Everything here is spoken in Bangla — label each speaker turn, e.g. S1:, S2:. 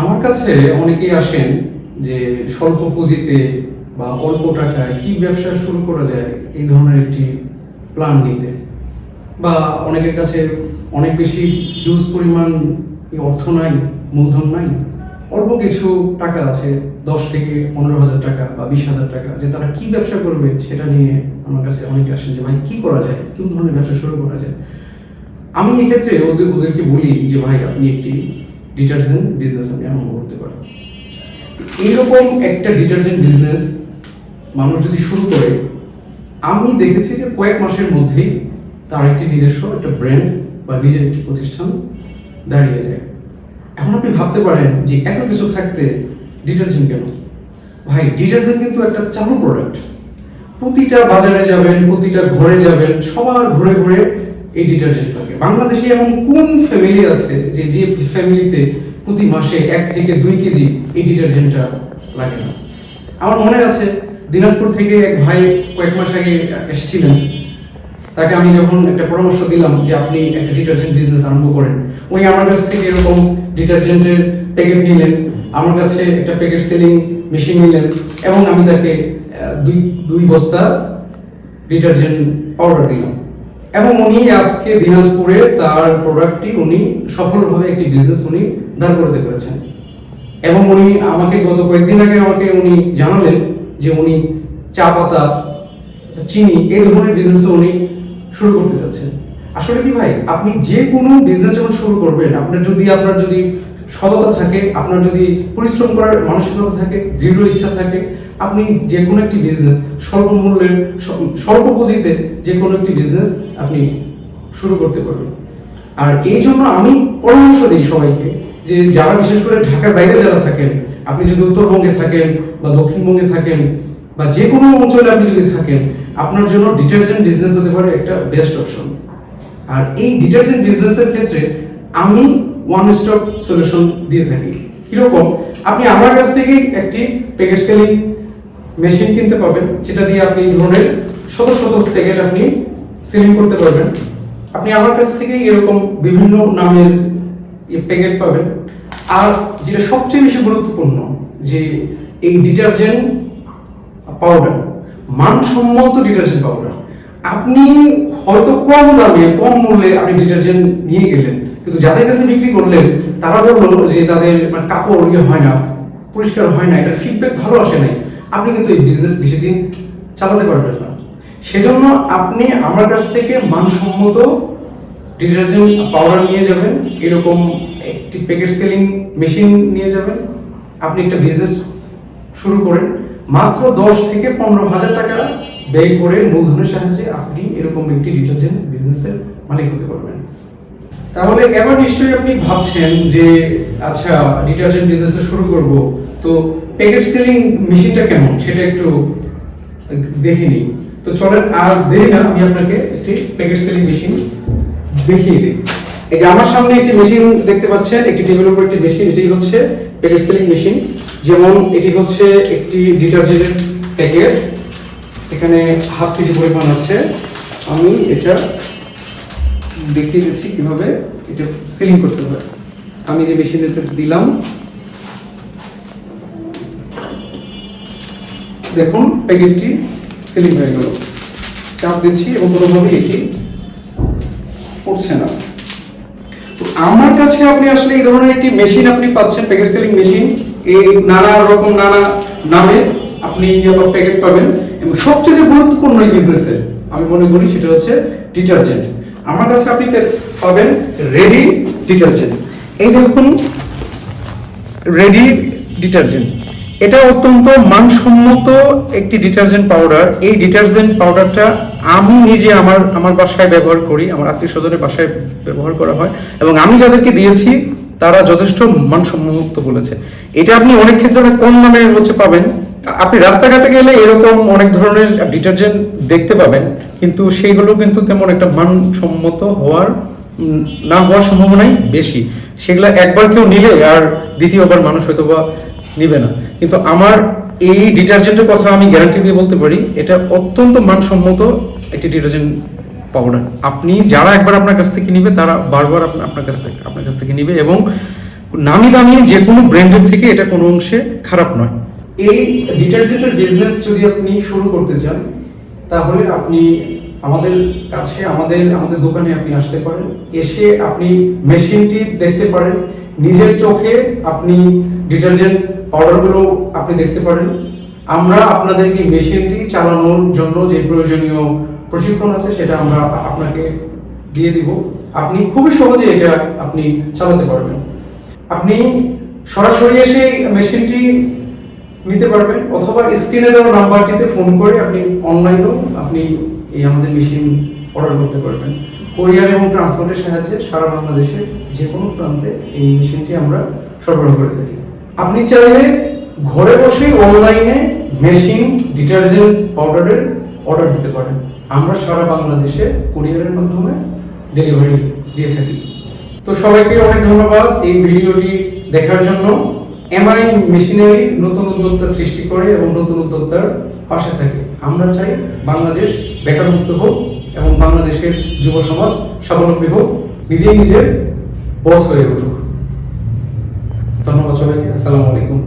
S1: আমার কাছে অনেকেই আসেন যে স্বল্প পুঁজিতে বা অল্প টাকায় কি ব্যবসা শুরু করা যায় এই ধরনের একটি প্ল্যান নিতে। বা অনেকের কাছে অনেক বেশি হিউজ পরিমাণ অর্থ নাই, মূলধন নাই, অল্প কিছু টাকা আছে, দশ থেকে পনেরো হাজার টাকা বা বিশ হাজার টাকা, যে তারা কি ব্যবসা করবে সেটা নিয়ে আমার কাছে অনেকে আসেন যে, ভাই, কি করা যায়? কোন ধরনের ব্যবসা শুরু করা যায়? আমি এক্ষেত্রে ওদের ওদেরকে বলি যে, ভাই, আপনি একটি ডিটারজেন্ট বিজনেস আপনি আরম্ভ করতে পারেন। এইরকম একটা ডিটারজেন্ট বিজনেস মানুষ যদি শুরু করে, আমি দেখেছি যে কয়েক মাসের মধ্যেই তার একটি নিজস্ব একটা ব্র্যান্ড বা নিজের একটি প্রতিষ্ঠান দাঁড়িয়ে যায়। এখন আপনি ভাবতে পারেন যে এত কিছু থাকতে ডিটারজেন্ট কেন? ভাই, ডিটারজেন্ট কিন্তু একটা চালু প্রোডাক্ট প্রতিটা বাজারে যাবেন, প্রতিটা ঘরে যাবেন, সবার ঘুরে ঘুরে এই ডিটারজেন্ট থাকে। বাংলাদেশে এমন কোন ফ্যামিলি আছে যে যে ফ্যামিলিতে প্রতি মাসে এক থেকে দুই কেজি এই ডিটারজেন্টটা লাগে না? আমার মনে আছে, দিনাজপুর থেকে এক ভাই কয়েক মাস আগে এসেছিলেন। তাকে আমি যখন একটা পরামর্শ দিলাম যে, আপনি একটা ডিটারজেন্ট বিজনেস আরম্ভ করেন, উনি আমার কাছ থেকে এরকম ডিটারজেন্টের প্যাকেট নিলেন, আমার কাছে একটা প্যাকেট সেলিং মেশিন নিলেন এবং আমি তাকে দুই দুই বস্তা ডিটারজেন্ট পাউডার দিলাম। এবং উনি আজকে দিনাজপুরে তার প্রোডাক্টটি উনি সফলভাবে একটি বিজনেস উনি দাঁড় করতে পেরেছেন। এবং উনি আমাকে গত কয়েকদিন আগে আমাকে উনি জানালেন যে উনি চা পাতা, চিনি এই ধরনের বিজনেস উনি শুরু করতে চাচ্ছেন। আসলে কি ভাই, আপনি যে কোনো বিজনেস যখন শুরু করবেন, আপনার যদি আপনার যদি সততা থাকে, আপনার যদি পরিশ্রম করার মানসিকতা থাকে, দৃঢ় ইচ্ছা থাকে, আপনি যে কোনো একটি বিজনেস স্বল্প মূল্যের স্বল্প পুঁজিতে যে কোনো একটি বিজনেস আপনি শুরু করতে পারবেন। আর এই জন্য আমি পরামর্শ দিই সবাইকে যে যারা বিশেষ করে ঢাকার বাইরে যারা থাকেন, আপনি যদি উত্তরবঙ্গে থাকেন বা দক্ষিণবঙ্গে থাকেন বা যে কোনো অঞ্চলে আপনি যদি থাকেন, আপনার জন্য ডিটারজেন্ট বিজনেস হতে পারে একটা বেস্ট অপশন আর এই ডিটারজেন্ট বিজনেসের ক্ষেত্রে আমি ওয়ান স্টপ সলিউশন দিয়ে থাকি। কীরকম? আপনি আমার কাছ থেকেই একটি প্যাকেট সেলিং মেশিন কিনতে পাবেন যেটা দিয়ে আপনি এই ধরনের শত শত প্যাকেট আপনি সেলিং করতে পারবেন। আপনি আমার কাছ থেকেই এরকম বিভিন্ন নামের প্যাকেট পাবেন। আর যেটা সবচেয়ে বেশি গুরুত্বপূর্ণ, যে এই ডিটারজেন্ট পাউডার মানসম্মত ডিটারজেন্ট পাউডার আপনি হয়তো কম দামে, কম মূল্যে আপনি ডিটারজেন্ট নিয়ে গেলেন। কিন্তু যাদের কাছে বিক্রি করলেন তারা বলল যে তাদের মানে কাপড় ইয়ে হয় না, পরিষ্কার হয় না এটা ফিডব্যাক ভালো আসে নাই, আপনি কিন্তু এই বিজনেস বেশি দিন চালাতে পারবেন না। সেজন্য আপনি আমার কাছ থেকে মানসম্মত ডিটারজেন্ট পাউডার নিয়ে যাবেন, এরকম একটি প্যাকেট সেলিং মেশিন নিয়ে যাবেন, আপনি একটা বিজনেস শুরু করেন, মাত্র দশ থেকে পনেরো হাজার টাকা ব্যয় করে মূলধনের সাহায্যে আপনি এরকম একটি ডিটারজেন্ট বিজনেসের মালিক হতে পারবেন। তাহলে এবার নিশ্চয়ই আপনি ভাবছেন যে আচ্ছা ডিটারজেন্ট বিজনেস শুরু করব, তো প্যাকেট সেলিং মেশিনটা কেমন? সেটা একটু দেখে নিই। তো চলেন, আর দেরি না, আমি আপনাকে একটি প্যাকেট সেলিং মেশিন দেখিয়ে দিই। এই যে আমার সামনে একটি মেশিন দেখতে পাচ্ছেন, একটি টেবিলের উপর একটি মেশিন এটি হচ্ছে প্যাকেট সেলিং মেশিন যেমন, এটি হচ্ছে একটি ডিটারজেন্টের প্যাকেট এখানে হাফ কেজি পরিমাণ আছে। আমি এটা দেখিয়ে দিচ্ছি কীভাবে, এটা সিলিং করতে হয়। আমি যে মেশিনেতে দিলাম, দেখুন প্যাকেটটি সিলিং হয়ে গেল। চাপ দিচ্ছি এবং কোনোভাবে এটি পড়ছে না। তো আমার কাছে আপনি আসলে এই ধরনের একটি মেশিন আপনি পাচ্ছেন প্যাকেট সিলিং মেশিন এই নানা রকম, নানা নামে আপনি প্যাকেট পাবেন। এবং সবচেয়ে যে গুরুত্বপূর্ণ এই বিজনেসের আমি মনে করি সেটা হচ্ছে ডিটারজেন্ট আমার কাছে আপনি পাবেন? রেডি ডিটারজেন্ট এই দেখুন রেডি ডিটারজেন্ট এটা অত্যন্ত মানসম্মত একটি ডিটারজেন্ট পাউডার এই ডিটারজেন্ট পাউডারটা আমি নিজে আমার আমার বাসায় ব্যবহার করি, আমার আত্মীয় স্বজনের বাসায় ব্যবহার করা হয়। এবং আমি যাদেরকে দিয়েছি তারা যথেষ্ট মানসম্মত বলেছে। এটা আপনি অনেক ক্ষেত্রে অনেক কম দামে হচ্ছে পাবেন। আপনি রাস্তাঘাটে গেলে এরকম অনেক ধরনের ডিটারজেন্ট দেখতে পাবেন, কিন্তু সেইগুলো কিন্তু তেমন একটা মানসম্মত হওয়ার না হওয়ার সম্ভাবনাই বেশি। সেগুলো একবার কেউ নিলে আর দ্বিতীয়বার মানুষ হয়তো বা নিবে না। কিন্তু আমার এই ডিটারজেন্টের কথা আমি গ্যারান্টি দিয়ে বলতে পারি, এটা অত্যন্ত মানসম্মত একটি ডিটারজেন্ট পাউডার আপনি যারা একবার আপনার কাছ থেকে নিবে, তারা বারবার আপনা- আপনার কাছ থেকে আপনার কাছ থেকে নিবে এবং
S2: নামি দামি যে কোনো ব্র্যান্ডের থেকে এটা কোনো অংশে খারাপ নয়।
S1: এই ডিটারজেন্টের বিজনেস যদি আপনি শুরু করতে চান, তাহলে আপনি আমাদের কাছে, আমাদের আমাদের দোকানে আপনি আসতে পারেন। এসে আপনি মেশিনটি দেখতে পারেন। নিজের চোখে আপনি ডিটারজেন্ট পাউডারগুলো আপনি দেখতে পারেন। আমরা আপনাদেরকে মেশিনটি চালানোর জন্য যে প্রয়োজনীয় প্রশিক্ষণ আছে, সেটা আমরা আপনাকে দিয়ে দিব। আপনি খুবই সহজে এটা আপনি চালাতে পারবেন। আপনি সরাসরি এসে মেশিনটি নিতে পারবেন, অথবা স্ক্রিনে দেওয়া নাম্বারটিতে ফোন করে আপনি অনলাইনেও আপনি এই আমাদের মেশিন অর্ডার করতে পারবেন। কোরিয়ার এবং ট্রান্সপোর্টের সাহায্যে সারা বাংলাদেশে যে কোনো প্রান্তে এই মেশিনটি আমরা সরবরাহ করে থাকি। আপনি চাইলে ঘরে বসেই অনলাইনে মেশিন ডিটারজেন্ট পাউডারের অর্ডার দিতে পারেন। আমরা সারা বাংলাদেশে কুরিয়ারের মাধ্যমে ডেলিভারি দিয়ে থাকি। তো সবাইকে অনেক ধন্যবাদ এই ভিডিওটি দেখার জন্য। এমআই মেশিনারি নতুন উদ্যোক্তা সৃষ্টি করে এবং নতুন উদ্যোক্তার পাশে থাকে। আমরা চাই বাংলাদেশ বেকার মুক্ত হোক এবং বাংলাদেশের যুব সমাজ স্বাবলম্বী হোক, নিজেই নিজের বস হয়ে উঠুক। ধন্যবাদ সবাইকে। আসসালামু আলাইকুম।